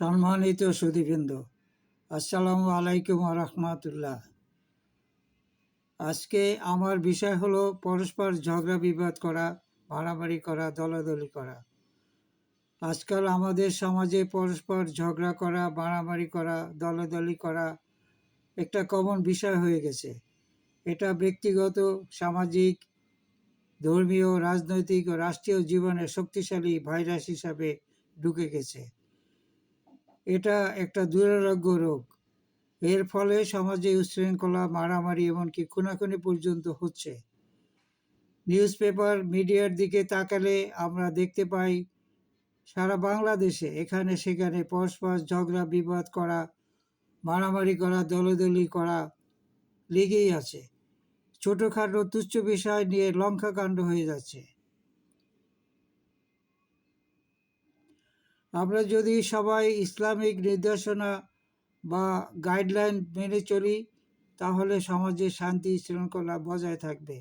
সম্মানিত সুদীবৃন্দ আসসালামু আলাইকুম রহমতুল্লাহ। আজকে আমার বিষয় হলো পরস্পর ঝগড়া বিবাদ করা, মারামারি করা, দলাদলি করা। আজকাল আমাদের সমাজে পরস্পর ঝগড়া করা, মারামারি করা, দলাদলি করা একটা কমন বিষয় হয়ে গেছে। এটা ব্যক্তিগত, সামাজিক, ধর্মীয়, রাজনৈতিক ও রাষ্ট্রীয় জীবনে শক্তিশালী ভাইরাস হিসাবে ঢুকে গেছে। এটা একটা দুরারোগ্য রোগ। এর ফলে সমাজে উশৃঙ্খলা মারামারি এমনকি খুনাখুনি পর্যন্ত হচ্ছে। নিউজ পেপার মিডিয়ার দিকে তাকালে আমরা দেখতে পাই, সারা বাংলাদেশে এখানে সেখানে পরস্পর ঝগড়া, বিবাদ করা, মারামারি করা, দলদলি করা লেগেই আছে। ছোটোখাটো, তুচ্ছ বিষয় নিয়ে লঙ্কাকাণ্ড হয়ে যাচ্ছে। আমরা যদি সবাই ইসলামিক নির্দেশনা বা গাইডলাইন মেনে চলি, তাহলে সমাজে শান্তি শৃঙ্খলা বজায় থাকবে।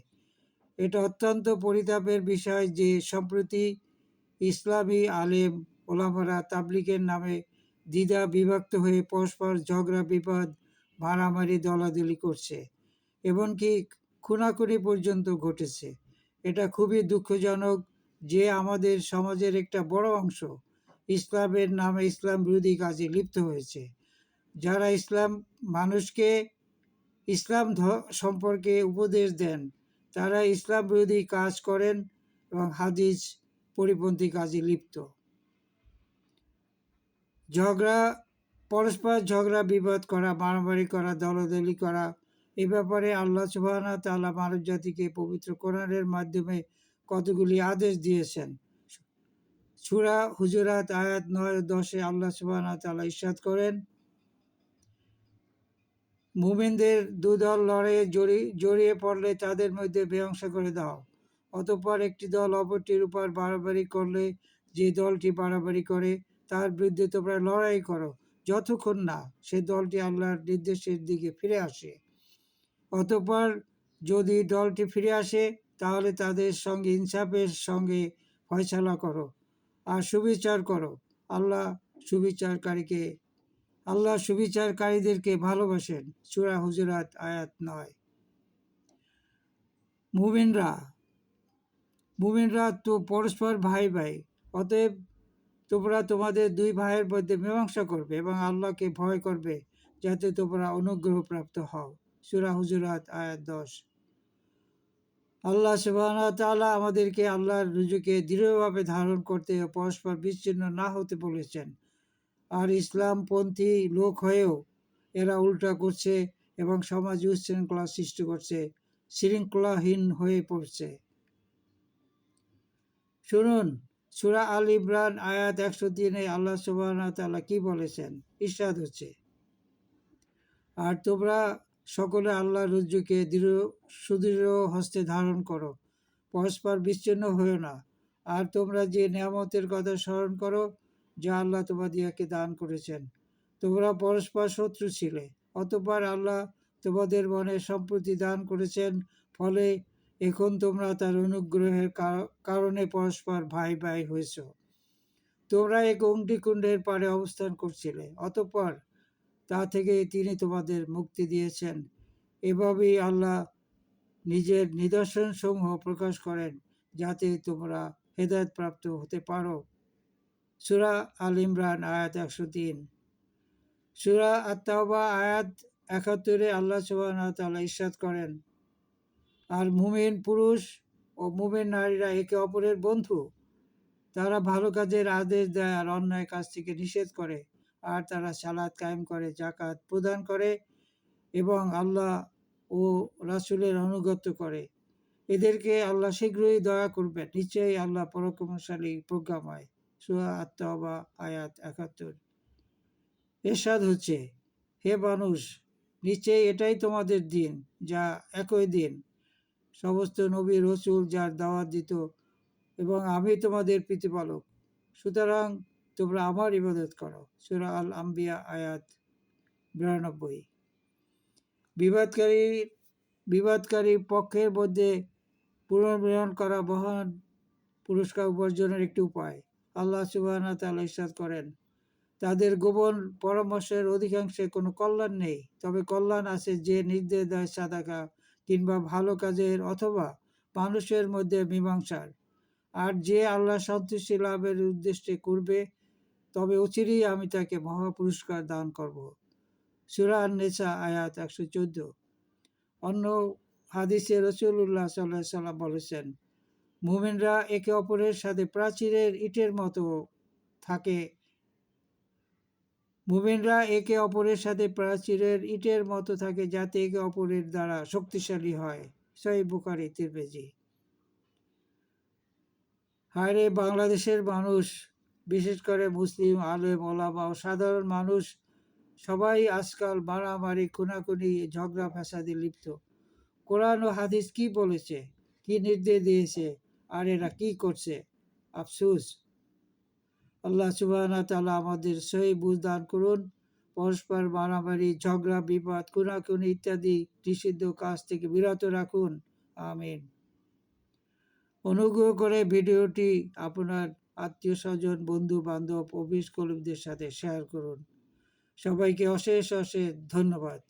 এটা অত্যন্ত পরিতাপের বিষয় যে সম্প্রতি ইসলামী আলেম, ওলামারা তাবলিকের নামে দ্বিধা বিভক্ত হয়ে পরস্পর ঝগড়া বিপদ মারামারি, দলাদলি করছে, এমনকি খুনাখুনি পর্যন্ত ঘটেছে। এটা খুবই দুঃখজনক যে আমাদের সমাজের একটা বড় অংশ ইসলামের নামে ইসলাম বিরোধী কাজে লিপ্ত হয়েছে। যারা ইসলাম মানুষকে ইসলাম সম্পর্কে উপদেশ দেন, তারা ইসলাম বিরোধী কাজ করেন এবং হাদিস পরিপন্থী কাজে লিপ্ত। ঝগড়া, পরস্পর ঝগড়া, বিবাদ করা, মারামারি করা, দলাদলি করা, এ ব্যাপারে আল্লাহ সুবাহ তাল্লাহ মানব জাতিকে পবিত্র কোরআনের মাধ্যমে কতগুলি আদেশ দিয়েছেন সুরা হুজুরাত আয়াত নয়, দশে আল্লাহ সুবাহ তাল্লাহ ইস্বাদ করেন, মুমিনদের দুদল লড়াইয়ে জড়ি, জড়িয়ে পড়লে তাদের মধ্যে বেঅংশ করে দাও। অতঃপর একটি দল অপরটির উপর বাড়াবাড়ি করলে যে দলটি বাড়াবাড়ি করে, তার বিরুদ্ধে তোমরা লড়াই করো, যতক্ষণ না সে দলটি আল্লাহর নির্দেশের দিকে ফিরে আসে। অতঃপর যদি দলটি ফিরে আসে, তাহলে তাদের সঙ্গে ইনসাফের সঙ্গে ফয়সালা করো। আর সুবিচার করো। আল্লাহ সুবিচারকারীকে, আল্লাহ সুবিচারকারীদেরকে ভালোবাসেন। সুরা হুজুরাত আয়াত নয়। মুমিনরা মুমিনরা তো পরস্পর ভাই ভাই, অতএব তোমরা তোমাদের দুই ভাইয়ের মধ্যে মীমাংসা করবে এবং আল্লাহকে ভয় করবে, যাতে তোমরা অনুগ্রহ প্রাপ্ত হও। সুরা হুজুরাত আয়াত দশ। আল্লাহ সুবাহ তালা আমাদেরকে আল্লাহর রুজুকে দৃঢ়ভাবে ধারণ করতে ও পরস্পর বিচ্ছিন্ন না হতে বলেছেন। আর ইসলামপন্থী লোক হয়েও এরা উল্টা করছে এবং সমাজ উচ্ছৃঙ্খলা সৃষ্টি করছে, শৃঙ্খলাহীন হয়ে পড়ছে। শুনুন, সুরা আল ইমরান আয়াত একশো তিনে আল্লাহ সুবাহ তালা কি বলেছেন? ইস্বাদ হচ্ছে, আর তোমরা সকলে আল্লাহ রজ্জুকে দৃঢ়, সুদৃঢ় হস্তে ধারণ করো। পরস্পর বিচ্ছিন্ন হয়েও না। আর তোমরা যে নিয়ামতের কথা স্মরণ করো, যা আল্লাহ তোমাদিয়াকে দান করেছেন। তোমরা পরস্পর শত্রু ছিলে, অতপর আল্লাহ তোমাদের মনে সম্প্রতি দান করেছেন। ফলে এখন তোমরা তার অনুগ্রহের কারণে পরস্পর ভাই ভাই হয়েছ। তোমরা এক অঙ্গিকুণ্ডের পারে অবস্থান করছিলে, অতপর তা থেকে তিনি তোমাদের মুক্তি দিয়েছেন। এভাবেই আল্লাহ নিজের নিদর্শন সমূহ প্রকাশ করেন, যাতে তোমরা হেদায়ত প্রাপ্ত হতে পারো। সুরা আল ইমরান, আয়াত একশো তিন। সুরা আত্মাবা আয়াত একাত্তরে আল্লাহ সুবাহ তাল্লাহ ইস্বাদ করেন, আর মুমিন পুরুষ ও মুমিন নারীরা একে অপরের বন্ধু। তারা ভালো কাজের আদেশ দেয় আর অন্যায় কাজ থেকে নিষেধ করে। আর তারা সালাদ কায়েম করে জাকাত প্রদান করে এবং আল্লাহ ও রাসুলের অনুগত্য করে। এদেরকে আল্লাহ শীঘ্রই দয়া করবেন। নিশ্চয়ই আল্লাহ পরক্রমশালী প্রজ্ঞাময়। সুহা আত্মবা আয়াত একাত্তর। এরশাদ হচ্ছে, হে মানুষ, নিশ্চয়ই এটাই তোমাদের দিন, যা একই দিন। সমস্ত নবী রসুল যার দাওয়াত দিত এবং আমি তোমাদের প্রতিপালক। সুতরাং তোমরা আমার ইবাদত করো। সুরা আল আম্বিয়া আয়াত বিরানব্বই। বিবাদকারী বিবাদকারী পক্ষের মধ্যে পুনর্মিলন করা বহন পুরস্কার উপার্জনের একটি উপায়। আল্লাহ সুবাহ তাল্লাহ ইসাদ করেন, তাদের গোপন পরামর্শের অধিকাংশে কোনো কল্যাণ নেই। তবে কল্যাণ আছে যে নির্দেশ দেয় সাদাকা কিংবা ভালো কাজের অথবা মানুষের মধ্যে মীমাংসার। আর যে আল্লাহ সন্তুষ্টি লাভের উদ্দেশ্যে করবে তবে অচিরেই আমি তাকে মহা পুরস্কার দান করব। সুরা নেশা আয়াত একশো চোদ্দ। অন্য হাদিসে রসুল্লাহ সাল্লাহ সাল্লাম বলেছেন, মুমিনরা একে অপরের সাথে প্রাচীরের ইটের মতো থাকে। মুমিনরা একে অপরের সাথে প্রাচীরের ইটের মতো থাকে যাতে একে অপরের দ্বারা শক্তিশালী হয়। সই বুখারি তিরবেজি হায়রে বাংলাদেশের মানুষ বিশেষ করে মুসলিম, আলেম, ওলামা ও সাধারণ মানুষ সবাই আজকাল মারামারি, খুনাখুনি, ঝগড়া ফ্যাসাদে লিপ্ত। কোরআন ও হাদিস কি বলেছে? কি নির্দেশ দিয়েছে? আর এরা কি করছে? আফসুস। আল্লাহ সুবাহ তালা আমাদের সহি বুঝদান করুন। পরস্পর মারামারি, ঝগড়া, বিবাদ, খুনাখুনি ইত্যাদি নিষিদ্ধ কাজ থেকে বিরত রাখুন। আমিন। অনুগ্রহ করে ভিডিওটি আপনার আত্মীয় স্বজন বন্ধু বান্ধব অফিস কলিগদের সাথে শেয়ার করুন। সবাইকে অশেষ অশেষ ধন্যবাদ।